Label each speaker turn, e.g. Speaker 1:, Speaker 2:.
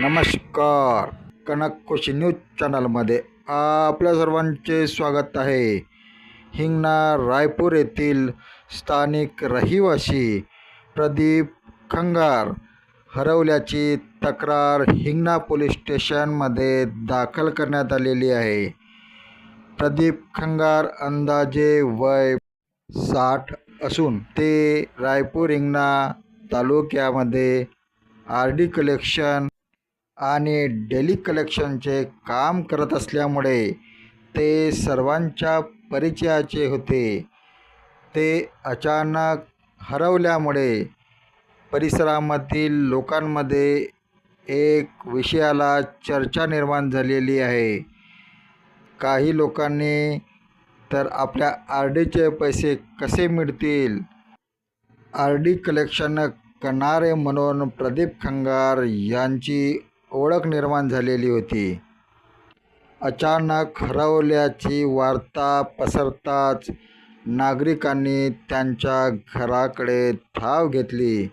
Speaker 1: नमस्कार. कनक खुशी न्यूज चॅनलमध्ये आपल्या सर्वांचे स्वागत आहे. हिंगणा रायपूर येथील स्थानिक रहिवासी प्रदीप खंगार हरवल्याची तक्रार हिंगणा पोलीस स्टेशनमध्ये दाखल करण्यात आलेली आहे. प्रदीप खंगार अंदाजे वय साठ असून ते रायपूर हिंगणा तालुक्यामध्ये आर डी कलेक्शन आणि डेली कलेक्शनचे काम करत असल्यामुळे ते सर्वांच्या परिचयाचे होते. ते अचानक हरवल्यामुळे परिसरामधील लोकांमध्ये एक विषयाला चर्चा निर्माण झालेली आहे. काही लोकांनी तर आपल्या आर डीचे पैसे कसे मिळतील? आर डी कलेक्शन करणारे म्हणून प्रदीप खंगार यांची ओळख निर्माण झालेली होती. अचानक हरवल्याची वार्ता पसरताच नागरिकांनी त्यांच्या घराकडे धाव घेतली.